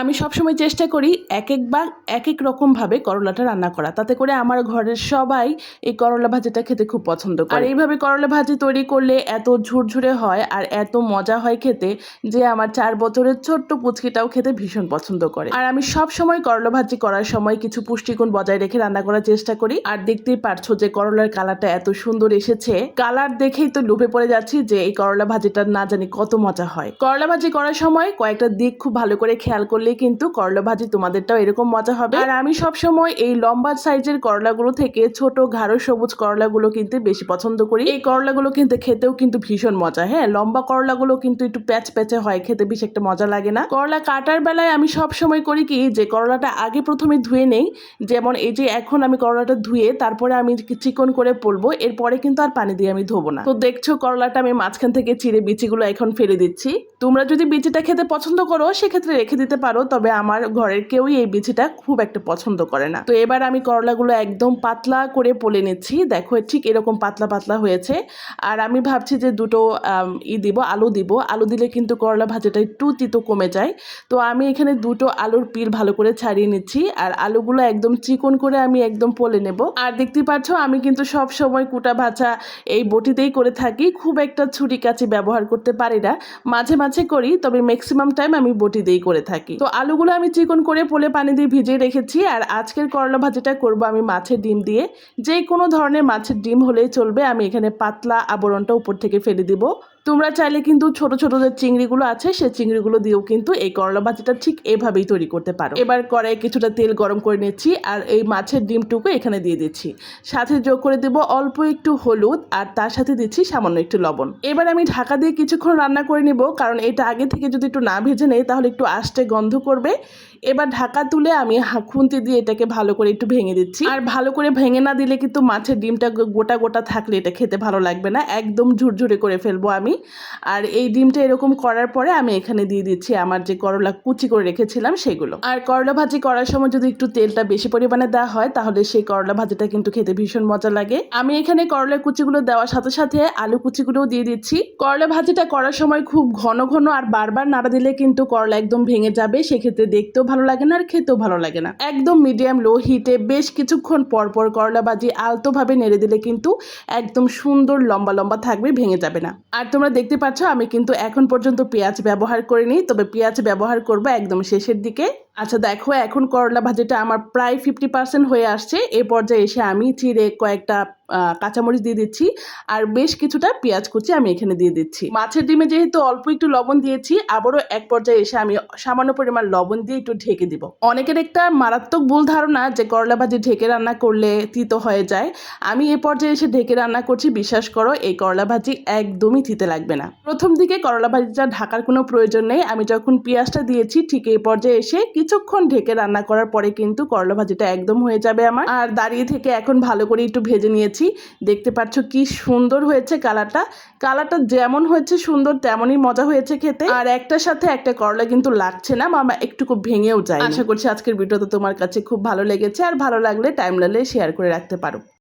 আমি সবসময় চেষ্টা করি এক একবার এক এক রকমভাবে করলাটা রান্না করা। তাতে করে আমার ঘরের সবাই এই করলা ভাজিটা খেতে খুব পছন্দ করে। আর। এইভাবে করলা ভাজি তৈরি করলে এত ঝুরঝুরে হয় আর এত মজা হয় খেতে যে আমার চার বছরের ছোট্ট পুচকিটাও খেতে ভীষণ পছন্দ করে। আর আমি সব সময় করলা ভাজি করার সময় কিছু পুষ্টিগুণ বজায় রেখে রান্না করার চেষ্টা করি। আর দেখতেই পারছ যে করলার কালারটা এত সুন্দর এসেছে। কালার দেখেই তো লোভে পড়ে যাচ্ছি যে এই করলা ভাজিটা না জানি কত মজা হয়। করলা ভাজি করার সময় কয়েকটা দিক খুব ভালো করে খেয়াল করলে কিন্তু করলা ভাজি তোমাদেরটাও এরকম মজা হবে। আর আমি সব সময় এই লম্বা সাইজের করলাগুলো থেকে ছোট ঘাড়ো সবুজ করলাগুলো কিন্তু বেশি পছন্দ করি। এই করলাগুলো কিন্তু খেতেও কিন্তু ভীষণ মজা হ্যাঁ? লম্বা করলাগুলো কিন্তু একটু প্যাচ প্যাচে হয়, খেতে বেশি একটা মজা লাগে না। করলা কাটার বেলায় আমি সব সময় করি কি, যে করলাটা আগে প্রথমে ধুয়ে নেই, যেমন এই যে এখন আমি করলাটা ধুয়ে তারপরে আমি চিকন করে পড়ব এরপরে কিন্তু আর পানি দিয়ে আমি ধোবো না। তো দেখছ করলাটা আমি মাঝখান থেকে চিড়ে বিচিগুলো এখন ফেলে দিচ্ছি। তোমরা যদি বিচিটা খেতে পছন্দ করো, সেক্ষেত্রে রেখে দিতে পারো। তবে আমার ঘরের কেউই এই বিচিটা খুব একটা পছন্দ করে না। তো এবার আমি করলাগুলো একদম পাতলা করে পলে নিচ্ছি। দেখো, ঠিক এরকম পাতলা পাতলা হয়েছে। আর আমি ভাবছি যে দুটো ই দিব, আলু দিব। আলু দিলে কিন্তু করলা ভাজাটা একটু তিতো কমে যায়। তো আমি এখানে দুটো আলুর পিল ভালো করে ছাড়িয়ে নিচ্ছি। আর আলুগুলো একদম চিকন করে আমি একদম পলে নেব। আর দেখতে পাচ্ছ, আমি কিন্তু সব সময় কুটা ভাজা এই বটিতেই করে থাকি। খুব একটা ছুরি কাছে ব্যবহার করতে পারি না। মাঝে মাঝে করি, তবে ম্যাক্সিমাম টাইম আমি বটি দিয়েই করে থাকি। তো আলুগুলো আমি চিকন করে পোলে পানি দিয়ে ভিজিয়ে রেখেছি আর আজকের করলা ভাজিটা করব আমি মাছের ডিম দিয়ে। যে কোনো ধরনের মাছের ডিম হলেই চলবে, আমি এখানে পাতলা আবরণটা উপর থেকে ফেলে দিব। তোমরা চাইলে কিন্তু ছোট ছোট যে চিংড়িগুলো আছে সেই চিংড়িগুলো দিয়েও কিন্তু এই করলা ভাজিটা ঠিক এভাবেই তৈরি করতে পারো। এবার কড়াইয়ে কিছুটা তেল গরম করে নিচ্ছি আর এই মাছের ডিমটুকু এখানে দিয়ে দিচ্ছি। সাথে যোগ করে দেব অল্প একটু হলুদ আর তার সাথে দিচ্ছি সামান্য একটু লবণ। এবার আমি ঢাকা দিয়ে কিছুক্ষণ রান্না করে নিব, কারণ এটা আগে থেকে যদি একটু না ভেজে নেই, তাহলে একটু আষ্টে গন্ধ করবে। এবার ঢাকা তুলে আমি খুন্তি দিয়ে এটাকে ভালো করে একটু ভেঙে দিচ্ছি। আর ভালো করে ভেঙে না দিলে কিন্তু মাছের ডিমটা গোটা গোটা থাকলে এটা খেতে ভালো লাগবে না। একদম ঝুরঝুরে করে ফেলব আমি। আর এই ডিমটা এরকম করার পরে আমি এখানে দিয়ে দিচ্ছি আমার যে করলা কুচি করে রেখেছিলাম সেগুলো। আর করলা ভাজি করার সময় যদি একটু তেলটা বেশি পরিমাণে দেওয়া হয়, তাহলে সেই করলা ভাজিটা কিন্তু খেতে ভীষণ মজা লাগে। আমি এখানে করলা কুচিগুলো দেওয়ার সাথে সাথে আলু কুচিগুলোও দিয়ে দিচ্ছি। করলা ভাজিটা করার সময় খুব ঘন ঘন আর বারবার নাড়া দিলে কিন্তু করলা একদম ভেঙে যাবে, সেক্ষেত্রে দেখতেও ভালো লাগে না আর খেতেও ভালো লাগে না। একদম মিডিয়াম লো হিটে বেশ কিছুক্ষণ পর পর করলা ভাজি আলতোভাবে নেড়ে দিলে কিন্তু একদম সুন্দর লম্বা লম্বা থাকবে, ভেঙে যাবে না। আর তোমরা দেখতে পাচ্ছ, আমি কিন্তু এখন পর্যন্ত পেঁয়াজ ব্যবহার করিনি, তবে পেঁয়াজ ব্যবহার করব একদম শেষের দিকে। আচ্ছা দেখো, এখন করলা ভাজিটা আমার প্রায় ফিফটি পার্সেন্ট হয়ে আসছে। এ পর্যায়ে এসে আমি চিড়ে কয়েকটা কাঁচামরিচ দিয়ে দিচ্ছি আর বেশ কিছুটা পেঁয়াজ কুচি আমি এখানে দিয়ে দিচ্ছি। মাছের ডিমে যেহেতু অল্প একটু লবণ দিয়েছি, আবারও এক পর্যায়ে এসে আমি সামান্য পরিমাণ লবণ দিয়ে একটু ঢেকে দিব। অনেকের একটা মারাত্মক ভুল ধারণা যে করলা ভাজি ঢেকে রান্না করলে তিতো হয়ে যায়। আমি এ পর্যায়ে এসে ঢেকে রান্না করছি, বিশ্বাস করো, এই করলা ভাজি একদমই তিতে লাগবে না। প্রথম দিকে করলা ভাজিটা ঢাকার কোনো প্রয়োজন নেই। আমি যখন পেঁয়াজটা দিয়েছি, ঠিক এই পর্যায়ে এসে কিছুক্ষণ ঢেকে রান্না করার পরে কিন্তু করলা ভাজিটা একদম হয়ে যাবে আমার। আর দাঁড়িয়ে থেকে এখন ভালো করে একটু ভেজে নিয়েছি। দেখতে পাচ্ছ কি সুন্দর হয়েছে কালারটা। কালারটা যেমন হয়েছে সুন্দর, তেমনই মজা হয়েছে খেতে। আর একটার সাথে একটা করলা কিন্তু লাগছে না, মামা একটুকু ভেঙেও যায় আশা করছি আজকের ভিডিওটা তোমার কাছে খুব ভালো লেগেছে। আর ভালো লাগলে টাইম লাগলে শেয়ার করে রাখতে পারো।